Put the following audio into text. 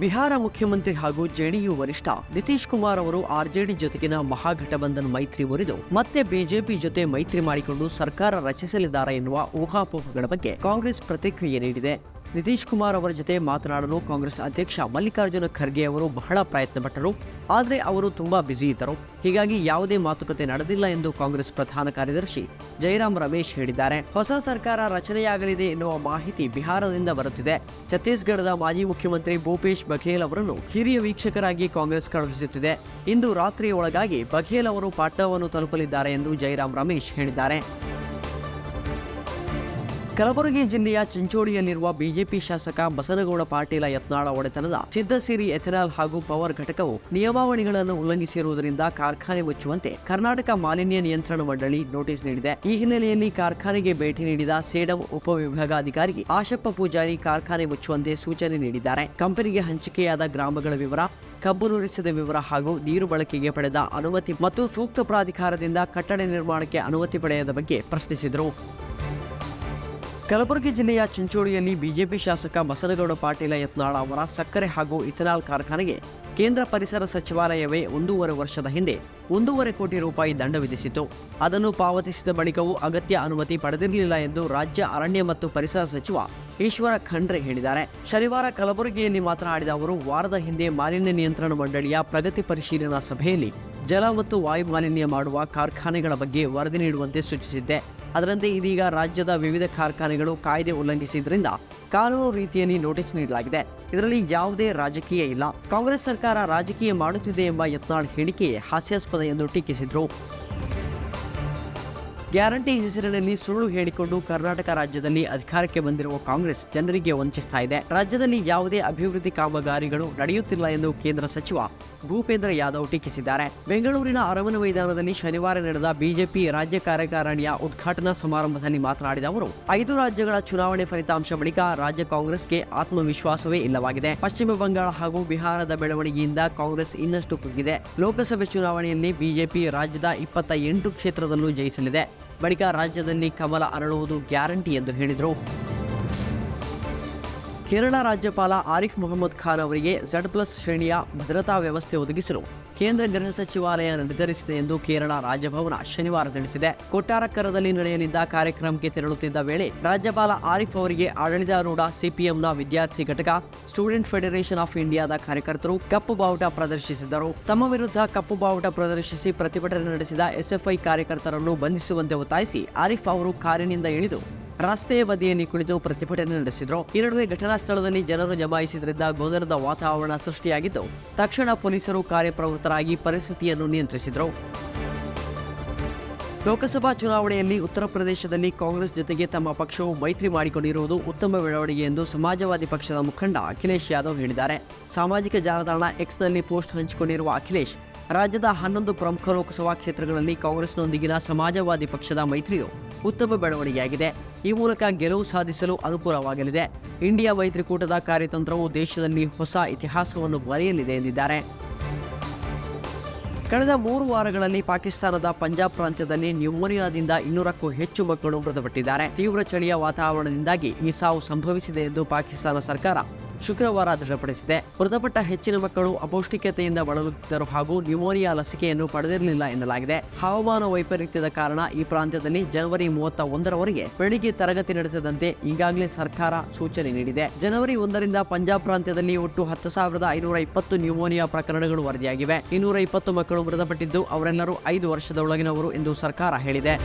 ಬಿಹಾರ ಮುಖ್ಯಮಂತ್ರಿ ಹಾಗೂ ಜೆಡಿಯು ವರಿಷ್ಠ ನಿತೀಶ್ ಕುಮಾರ್ ಅವರು ಆರ್ಜೆಡಿ ಜೊತೆಗಿನ ಮಹಾಘಟಬಂಧನ್ ಮೈತ್ರಿ ಮುರಿದು ಮತ್ತೆ ಬಿಜೆಪಿ ಜೊತೆ ಮೈತ್ರಿ ಮಾಡಿಕೊಂಡು ಸರ್ಕಾರ ರಚಿಸಲಿದ್ದಾರೆ ಎನ್ನುವ ಊಹಾಪೋಹಗಳ ಬಗ್ಗೆ ಕಾಂಗ್ರೆಸ್ ಪ್ರತಿಕ್ರಿಯೆ ನೀಡಿದೆ. ನಿತೀಶ್ ಕುಮಾರ್ ಅವರ ಜೊತೆ ಮಾತನಾಡಲು ಕಾಂಗ್ರೆಸ್ ಅಧ್ಯಕ್ಷ ಮಲ್ಲಿಕಾರ್ಜುನ ಖರ್ಗೆ ಅವರು ಬಹಳ ಪ್ರಯತ್ನಪಟ್ಟರು, ಆದರೆ ಅವರು ತುಂಬಾ ಬ್ಯುಸಿ ಇದ್ದರು. ಹೀಗಾಗಿ ಯಾವುದೇ ಮಾತುಕತೆ ನಡೆದಿಲ್ಲ ಎಂದು ಕಾಂಗ್ರೆಸ್ ಪ್ರಧಾನ ಕಾರ್ಯದರ್ಶಿ ಜಯರಾಮ್ ರಮೇಶ್ ಹೇಳಿದ್ದಾರೆ. ಹೊಸ ಸರ್ಕಾರ ರಚನೆಯಾಗಲಿದೆ ಎನ್ನುವ ಮಾಹಿತಿ ಬಿಹಾರದಿಂದ ಬರುತ್ತಿದೆ. ಛತ್ತೀಸ್ಗಢದ ಮಾಜಿ ಮುಖ್ಯಮಂತ್ರಿ ಭೂಪೇಶ್ ಬಘೇಲ್ ಅವರನ್ನು ಹಿರಿಯ ವೀಕ್ಷಕರಾಗಿ ಕಾಂಗ್ರೆಸ್ ಕಳುಹಿಸುತ್ತಿದೆ. ಇಂದು ರಾತ್ರಿಯ ಒಳಗಾಗಿ ಬಘೇಲ್ ಅವರು ಪಾಟ್ನಾವನ್ನು ತಲುಪಲಿದ್ದಾರೆ ಎಂದು ಜಯರಾಮ್ ರಮೇಶ್ ಹೇಳಿದ್ದಾರೆ. ಕಲಬುರಗಿ ಜಿಲ್ಲೆಯ ಚಿಂಚೋಳಿಯಲ್ಲಿರುವ ಬಿಜೆಪಿ ಶಾಸಕ ಬಸನಗೌಡ ಪಾಟೀಲ ಯತ್ನಾಳ ಒಡೆತನದ ಸಿದ್ದಸಿರಿ ಎಥೆನಾಲ್ ಹಾಗೂ ಪವರ್ ಘಟಕವು ನಿಯಮಾವಳಿಗಳನ್ನು ಉಲ್ಲಂಘಿಸಿರುವುದರಿಂದ ಕಾರ್ಖಾನೆ ಮುಚ್ಚುವಂತೆ ಕರ್ನಾಟಕ ಮಾಲಿನ್ಯ ನಿಯಂತ್ರಣ ಮಂಡಳಿ ನೋಟಿಸ್ ನೀಡಿದೆ. ಈ ಹಿನ್ನೆಲೆಯಲ್ಲಿ ಕಾರ್ಖಾನೆಗೆ ಭೇಟಿ ನೀಡಿದ ಸೇಡಂ ಉಪವಿಭಾಗಾಧಿಕಾರಿ ಆಶಪ್ಪ ಪೂಜಾರಿ ಕಾರ್ಖಾನೆ ಮುಚ್ಚುವಂತೆ ಸೂಚನೆ ನೀಡಿದ್ದಾರೆ. ಕಂಪನಿಗೆ ಹಂಚಿಕೆಯಾದ ಗ್ರಾಮಗಳ ವಿವರ, ಕಬ್ಬು ನುರಿಸಿದ ವಿವರ ಹಾಗೂ ನೀರು ಬಳಕೆಗೆ ಪಡೆದ ಅನುಮತಿ ಮತ್ತು ಸೂಕ್ತ ಪ್ರಾಧಿಕಾರದಿಂದ ಕಟ್ಟಡ ನಿರ್ಮಾಣಕ್ಕೆ ಅನುಮತಿ ಪಡೆಯದ ಬಗ್ಗೆ ಪ್ರಶ್ನಿಸಿದರು. ಕಲಬುರಗಿ ಜಿಲ್ಲೆಯ ಚಿಂಚೋಳಿಯಲ್ಲಿ ಬಿಜೆಪಿ ಶಾಸಕ ಬಸನಗೌಡ ಪಾಟೀಲ ಯತ್ನಾಳ ಅವರ ಸಕ್ಕರೆ ಹಾಗೂ ಇಥನಾಲ್ ಕಾರ್ಖಾನೆಗೆ ಕೇಂದ್ರ ಪರಿಸರ ಸಚಿವಾಲಯವೇ ಒಂದೂವರೆ ವರ್ಷದ ಹಿಂದೆ ಒಂದೂವರೆ ಕೋಟಿ ರೂಪಾಯಿ ದಂಡ ವಿಧಿಸಿತು ಅದನ್ನು ಪಾವತಿಸಿದ ಬಳಿಕವೂ ಅಗತ್ಯ ಅನುಮತಿ ಪಡೆದಿರಲಿಲ್ಲ ಎಂದು ರಾಜ್ಯ ಅರಣ್ಯ ಮತ್ತು ಪರಿಸರ ಸಚಿವ ಈಶ್ವರ ಖಂಡ್ರೆ ಹೇಳಿದ್ದಾರೆ. ಶನಿವಾರ ಕಲಬುರಗಿಯಲ್ಲಿ ಮಾತನಾಡಿದ ಅವರು, ವಾರದ ಹಿಂದೆ ಮಾಲಿನ್ಯ ನಿಯಂತ್ರಣ ಮಂಡಳಿಯ ಪ್ರಗತಿ ಪರಿಶೀಲನಾ ಸಭೆಯಲ್ಲಿ ಜಲ ಮತ್ತು ವಾಯು ಮಾಲಿನ್ಯ ಮಾಡುವ ಕಾರ್ಖಾನೆಗಳ ಬಗ್ಗೆ ವರದಿ ನೀಡುವಂತೆ ಸೂಚಿಸಿದ್ದೆ. ಅದರಂತೆ ಇದೀಗ ರಾಜ್ಯದ ವಿವಿಧ ಕಾರ್ಖಾನೆಗಳು ಕಾಯ್ದೆ ಉಲ್ಲಂಘಿಸಿದ್ರಿಂದ ಕಾನೂನು ರೀತಿಯಲ್ಲಿ ನೋಟಿಸ್ ನೀಡಲಾಗಿದೆ. ಇದರಲ್ಲಿ ಯಾವುದೇ ರಾಜಕೀಯ ಇಲ್ಲ. ಕಾಂಗ್ರೆಸ್ ಸರ್ಕಾರ ರಾಜಕೀಯ ಮಾಡುತ್ತಿದೆ ಎಂಬ ಯತ್ನಾಳ್ ಹೇಳಿಕೆ ಹಾಸ್ಯಾಸ್ಪದ ಎಂದು ಟೀಕಿಸಿದರು. ಗ್ಯಾರಂಟಿ ಹೆಸರಿನಲ್ಲಿ ಸುಳ್ಳು ಹೇಳಿಕೊಂಡು ಕರ್ನಾಟಕ ರಾಜ್ಯದಲ್ಲಿ ಅಧಿಕಾರಕ್ಕೆ ಬಂದಿರುವ ಕಾಂಗ್ರೆಸ್ ಜನರಿಗೆ ವಂಚಿಸ್ತಾ ಇದೆ. ರಾಜ್ಯದಲ್ಲಿ ಯಾವುದೇ ಅಭಿವೃದ್ಧಿ ಕಾಮಗಾರಿಗಳು ನಡೆಯುತ್ತಿಲ್ಲ ಎಂದು ಕೇಂದ್ರ ಸಚಿವ ಭೂಪೇಂದ್ರ ಯಾದವ್ ಟೀಕಿಸಿದ್ದಾರೆ. ಬೆಂಗಳೂರಿನ ಅರಮನೆ ಮೈದಾನದಲ್ಲಿ ಶನಿವಾರ ನಡೆದ ಬಿಜೆಪಿ ರಾಜ್ಯ ಕಾರ್ಯಕಾರಿಣಿಯ ಉದ್ಘಾಟನಾ ಸಮಾರಂಭದಲ್ಲಿ ಮಾತನಾಡಿದ ಅವರು, ಐದು ರಾಜ್ಯಗಳ ಚುನಾವಣೆ ಫಲಿತಾಂಶ ಬಳಿಕ ರಾಜ್ಯ ಕಾಂಗ್ರೆಸ್ಗೆ ಆತ್ಮವಿಶ್ವಾಸವೇ ಇಲ್ಲವಾಗಿದೆ. ಪಶ್ಚಿಮ ಬಂಗಾಳ ಹಾಗೂ ಬಿಹಾರದ ಬೆಳವಣಿಗೆಯಿಂದ ಕಾಂಗ್ರೆಸ್ ಇನ್ನಷ್ಟು ಕುಗ್ಗಿದೆ. ಲೋಕಸಭೆ ಚುನಾವಣೆಯಲ್ಲಿ ಬಿಜೆಪಿ ರಾಜ್ಯದ ಇಪ್ಪತ್ತ ಎಂಟು ಕ್ಷೇತ್ರದಲ್ಲೂ ಜಯಿಸಲಿದೆ. ಬಳಿಕ ರಾಜ್ಯದಲ್ಲಿ ಕಮಲ ಅರಳುವುದು ಗ್ಯಾರಂಟಿ ಎಂದು ಹೇಳಿದರು. ಕೇರಳ ರಾಜ್ಯಪಾಲ ಆರಿಫ್ ಮೊಹಮ್ಮದ್ ಖಾನ್ ಅವರಿಗೆ ಝಡ್ ಪ್ಲಸ್ ಶ್ರೇಣಿಯ ಭದ್ರತಾ ವ್ಯವಸ್ಥೆ ಒದಗಿಸಲು ಕೇಂದ್ರ ಗೃಹ ಸಚಿವಾಲಯ ನಿರ್ಧರಿಸಿದೆ ಎಂದು ಕೇರಳ ರಾಜಭವನ ಶನಿವಾರ ತಿಳಿಸಿದೆ. ಕೊಟ್ಟಾರಕ್ಕರದಲ್ಲಿ ನಡೆಯಲಿದ್ದ ಕಾರ್ಯಕ್ರಮಕ್ಕೆ ತೆರಳುತ್ತಿದ್ದ ವೇಳೆ ರಾಜ್ಯಪಾಲ ಆರಿಫ್ ಅವರಿಗೆ ಆಡಳಿತಾರೂಢ ಸಿಪಿಎಂನ ವಿದ್ಯಾರ್ಥಿ ಘಟಕ, ಸ್ಟೂಡೆಂಟ್ ಫೆಡರೇಷನ್ ಆಫ್ ಇಂಡಿಯಾದ ಕಾರ್ಯಕರ್ತರು ಕಪ್ಪು ಬಾವುಟ ಪ್ರದರ್ಶಿಸಿದರು. ತಮ್ಮ ವಿರುದ್ಧ ಕಪ್ಪು ಬಾವುಟ ಪ್ರದರ್ಶಿಸಿ ಪ್ರತಿಭಟನೆ ನಡೆಸಿದ ಎಸ್ಎಫ್ಐ ಕಾರ್ಯಕರ್ತರನ್ನು ಬಂಧಿಸುವಂತೆ ಒತ್ತಾಯಿಸಿ ಆರಿಫ್ ಅವರು ಕಾರಿನಿಂದ ಇಳಿದು ರಸ್ತೆಯ ಬದಿಯಲ್ಲಿ ಕುಳಿತು ಪ್ರತಿಭಟನೆ ನಡೆಸಿದರು. ಈ ನಡುವೆ ಘಟನಾ ಸ್ಥಳದಲ್ಲಿ ಜನರು ಜಮಾಯಿಸಿದ್ರಿಂದ ಗೊಂದಲದ ವಾತಾವರಣ ಸೃಷ್ಟಿಯಾಗಿದ್ದು ತಕ್ಷಣ ಪೊಲೀಸರು ಕಾರ್ಯಪ್ರವೃತ್ತರಾಗಿ ಪರಿಸ್ಥಿತಿಯನ್ನು ನಿಯಂತ್ರಿಸಿದರು. ಲೋಕಸಭಾ ಚುನಾವಣೆಯಲ್ಲಿ ಉತ್ತರ ಪ್ರದೇಶದಲ್ಲಿ ಕಾಂಗ್ರೆಸ್ ಜೊತೆಗೆ ತಮ್ಮ ಪಕ್ಷವು ಮೈತ್ರಿ ಮಾಡಿಕೊಂಡಿರುವುದು ಉತ್ತಮ ಬೆಳವಣಿಗೆ ಎಂದು ಸಮಾಜವಾದಿ ಪಕ್ಷದ ಮುಖಂಡ ಅಖಿಲೇಶ್ ಯಾದವ್ ಹೇಳಿದ್ದಾರೆ. ಸಾಮಾಜಿಕ ಜಾಲತಾಣ ಎಕ್ಸ್ನಲ್ಲಿ ಪೋಸ್ಟ್ ಹಂಚಿಕೊಂಡಿರುವ ಅಖಿಲೇಶ್ ರಾಜ್ಯದ ಹನ್ನೊಂದು ಪ್ರಮುಖ ಲೋಕಸಭಾ ಕ್ಷೇತ್ರಗಳಲ್ಲಿ ಕಾಂಗ್ರೆಸ್ನೊಂದಿಗಿನ ಸಮಾಜವಾದಿ ಪಕ್ಷದ ಮೈತ್ರಿಯು ಉತ್ತಮ ಬೆಳವಣಿಗೆಯಾಗಿದೆ. ಈ ಮೂಲಕ ಗೆಲುವು ಸಾಧಿಸಲು ಅನುಕೂಲವಾಗಲಿದೆ. ಇಂಡಿಯಾ ಮೈತ್ರಿಕೂಟದ ಕಾರ್ಯತಂತ್ರವು ದೇಶದಲ್ಲಿ ಹೊಸ ಇತಿಹಾಸವನ್ನು ಬರೆಯಲಿದೆ ಎಂದಿದ್ದಾರೆ. ಕಳೆದ ಮೂರು ವಾರಗಳಲ್ಲಿ ಪಾಕಿಸ್ತಾನದ ಪಂಜಾಬ್ ಪ್ರಾಂತ್ಯದಲ್ಲಿ ನ್ಯೂಮೋನಿಯಾದಿಂದ ಇನ್ನೂರಕ್ಕೂ ಹೆಚ್ಚು ಮಕ್ಕಳು ಮೃತಪಟ್ಟಿದ್ದಾರೆ. ತೀವ್ರ ಚಳಿಯ ವಾತಾವರಣದಿಂದಾಗಿ ಈ ಸಾವು ಸಂಭವಿಸಿದೆ ಎಂದು ಪಾಕಿಸ್ತಾನ ಸರ್ಕಾರ ಶುಕ್ರವಾರ ದೃಢಪಡಿಸಿದೆ. ಮೃತಪಟ್ಟ ಹೆಚ್ಚಿನ ಮಕ್ಕಳು ಅಪೌಷ್ಟಿಕತೆಯಿಂದ ಬಳಲುತ್ತಿದ್ದರು ಹಾಗೂ ನ್ಯೂಮೋನಿಯಾ ಲಸಿಕೆಯನ್ನು ಪಡೆದಿರಲಿಲ್ಲ ಎನ್ನಲಾಗಿದೆ. ಹವಾಮಾನ ವೈಪರೀತ್ಯದ ಕಾರಣ ಈ ಪ್ರಾಂತ್ಯದಲ್ಲಿ ಜನವರಿ ಮೂವತ್ತ ಒಂದರವರೆಗೆ ಬೆಳಿಗ್ಗೆ ತರಗತಿ ನಡೆಸದಂತೆ ಈಗಾಗಲೇ ಸರ್ಕಾರ ಸೂಚನೆ ನೀಡಿದೆ. ಜನವರಿ ಒಂದರಿಂದ ಪಂಜಾಬ್ ಪ್ರಾಂತ್ಯದಲ್ಲಿ ಒಟ್ಟು ಹತ್ತು ಸಾವಿರದ ಐನೂರ ಇಪ್ಪತ್ತು ನ್ಯೂಮೋನಿಯಾ ಪ್ರಕರಣಗಳು ವರದಿಯಾಗಿವೆ. ಇನ್ನೂರ ಇಪ್ಪತ್ತು ಮಕ್ಕಳು ಮೃತಪಟ್ಟಿದ್ದು ಅವರೆಲ್ಲರೂ ಐದು ವರ್ಷದೊಳಗಿನವರು ಎಂದು ಸರ್ಕಾರ ಹೇಳಿದೆ.